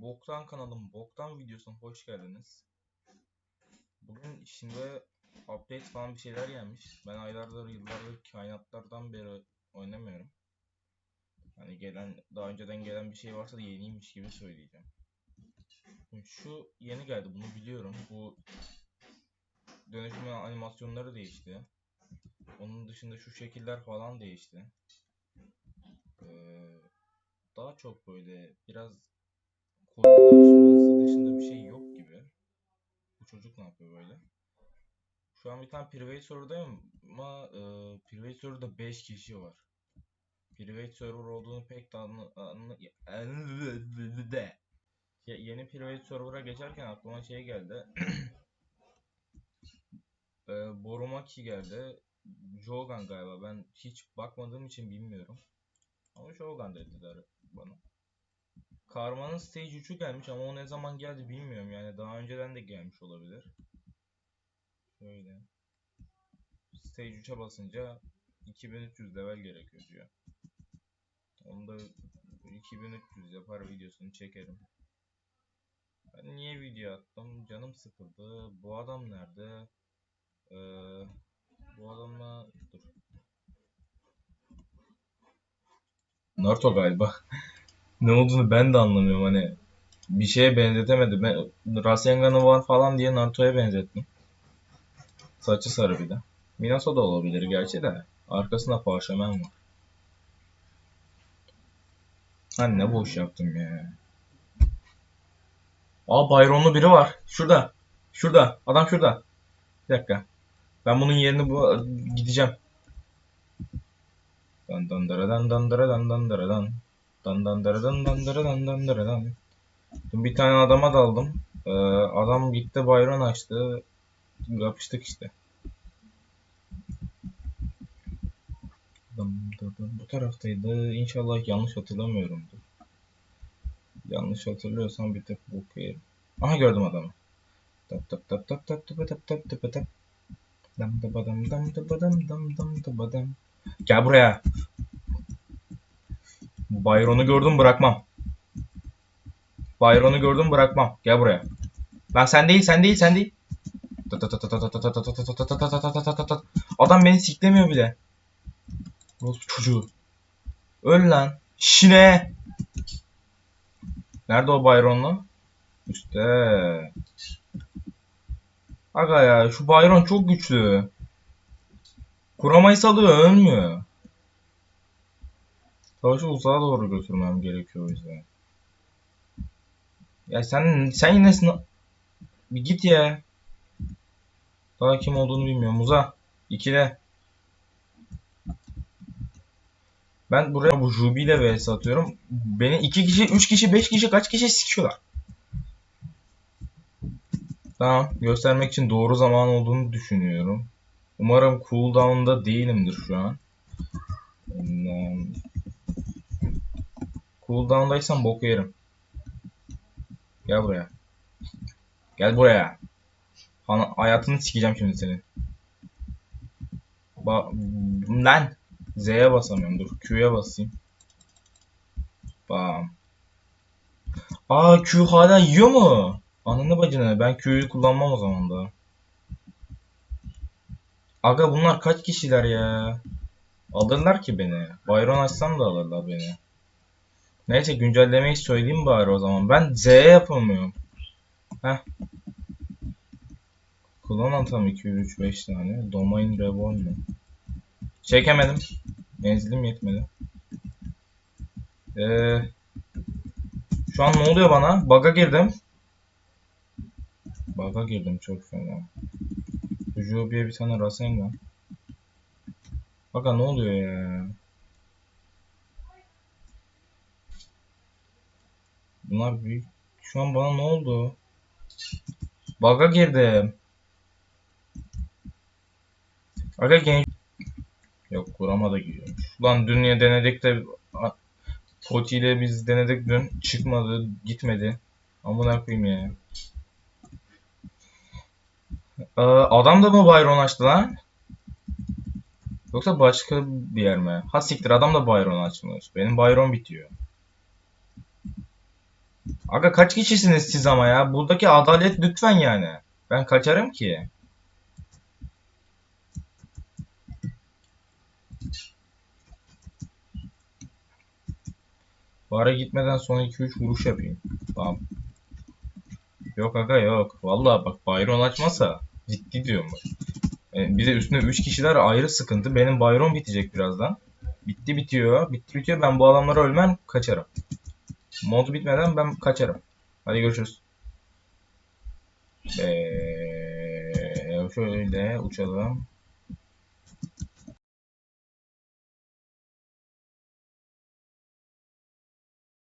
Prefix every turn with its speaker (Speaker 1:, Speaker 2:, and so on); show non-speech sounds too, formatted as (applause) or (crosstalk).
Speaker 1: Boktan kanalım Boktan videosuna hoş geldiniz. Bugün şimdi update falan bir şeyler gelmiş. Ben aylardır yıllardır kainatlardan beri oynamıyorum. Hani gelen daha önceden gelen bir şey varsa da yeniymiş gibi söyleyeceğim. Şu yeni geldi bunu biliyorum. Bu dönüşümün animasyonları değişti. Onun dışında şu şekiller falan değişti. Ee, daha çok böyle biraz konulaşması dışında bir şey yok gibi. Bu çocuk ne yapıyor böyle? Şu an bir tane private serverdayım ama e, private serverda 5 kişi var. Private server olduğunu pek de. Ya, yeni private server'a geçerken aklıma şey geldi. (clears throat) e, Borumaki geldi. Jogan galiba. Ben hiç bakmadığım için bilmiyorum. Ama Shogun dediler bana. Karma'nın Stage 3'ü gelmiş ama o ne zaman geldi bilmiyorum yani daha önceden de gelmiş olabilir. Şöyle. Stage 3'e basınca 2300 level gerekiyor diyor. Onu da 2300 yapar videosunu çekerim. Ben niye video attım? Canım sıkıldı. Bu adam nerede? Ee, bu adamla dur. Naruto galiba. (laughs) ne olduğunu ben de anlamıyorum hani. Bir şeye benzetemedim. Ben Rasengan'ı var falan diye Naruto'ya benzettim. Saçı sarı bir de. Minato da olabilir gerçi de. Arkasında parşömen var. Hani ne boş yaptım ya. Aa Byron'lu biri var. Şurada. Şurada. Adam şurada. Bir dakika. Ben bunun yerini bu gideceğim. Dan dan dara dan dan dara dan dan dara dan. Dan dan dara dan dan dara dan dan dara dan. Dün bir tane adama daldım. Ee, adam gitti bayron açtı. Yapıştık işte. Bu taraftaydı. İnşallah yanlış hatırlamıyorumdur. Yanlış hatırlıyorsam bir tek bok yerim. Aha gördüm adamı. Tap tap tap tap tap tap tap tap tap tap. Dam da badam dam da badam dam dam da. Gel buraya. Byron'u gördüm bırakmam. Byron'u gördüm bırakmam. Gel buraya. Lan sen değil sen değil sen değil. Adam beni siklemiyor bile. Orospu çocuğu. Öl lan. Şine. Nerede o Byron'lu? Üste. Aga ya şu Byron çok güçlü. Kuramayı salıyor ölmüyor. Savaşı uzağa doğru götürmem gerekiyor o yüzden. Ya sen sen yine bir git ya. Daha kim olduğunu bilmiyorum. Uza. İkile. Ben buraya bu Jubi ile vs atıyorum. Beni iki kişi, üç kişi, beş kişi, kaç kişi sikiyorlar. Tamam. Göstermek için doğru zaman olduğunu düşünüyorum. Umarım cooldown'da değilimdir şu an. Hmm. Cooldown'daysam bok yerim. Gel buraya. Gel buraya. Ana, hayatını sikeceğim şimdi senin. Ba lan. Z'ye basamıyorum. Dur. Q'ya basayım. Bam. Aa Q hala yiyor mu? Ananı bacını. Ben Q'yu kullanmam o zaman da. Aga bunlar kaç kişiler ya? Alırlar ki beni. Byron açsam da alırlar beni. Neyse güncellemeyi söyleyeyim bari o zaman. Ben Z yapamıyorum. Heh. Kullan atam 2, 3, 5 tane. Domain Reborn mu? Çekemedim. Menzilim yetmedi. Ee, şu an ne oluyor bana? Bug'a girdim. Bug'a girdim çok fena. Jubi'ye bir tane Rasengan. Aga ne oluyor ya? Bunlar büyük. Şu an bana ne oldu? Bug'a girdim. Aga genç... Yok kurama da giriyormuş. Ulan dün ya denedik de... Poti ile biz denedik dün. Çıkmadı, gitmedi. Amına koyayım ya. Ee, adam da mı Byron açtı lan? Yoksa başka bir yer mi? Ha siktir adam da Byron açmış. Benim Byron bitiyor. Aga kaç kişisiniz siz ama ya? Buradaki adalet lütfen yani. Ben kaçarım ki. Bari gitmeden son 2-3 vuruş yapayım. Tamam. Yok aga yok. Vallahi bak Byron açmasa ciddi diyorum bak. E, bir de üstüne 3 kişiler ayrı sıkıntı. Benim Byron bitecek birazdan. Bitti bitiyor. Bitti bitiyor. Ben bu adamlara ölmem kaçarım. Mod bitmeden ben kaçarım. Hadi görüşürüz. Ee, şöyle uçalım.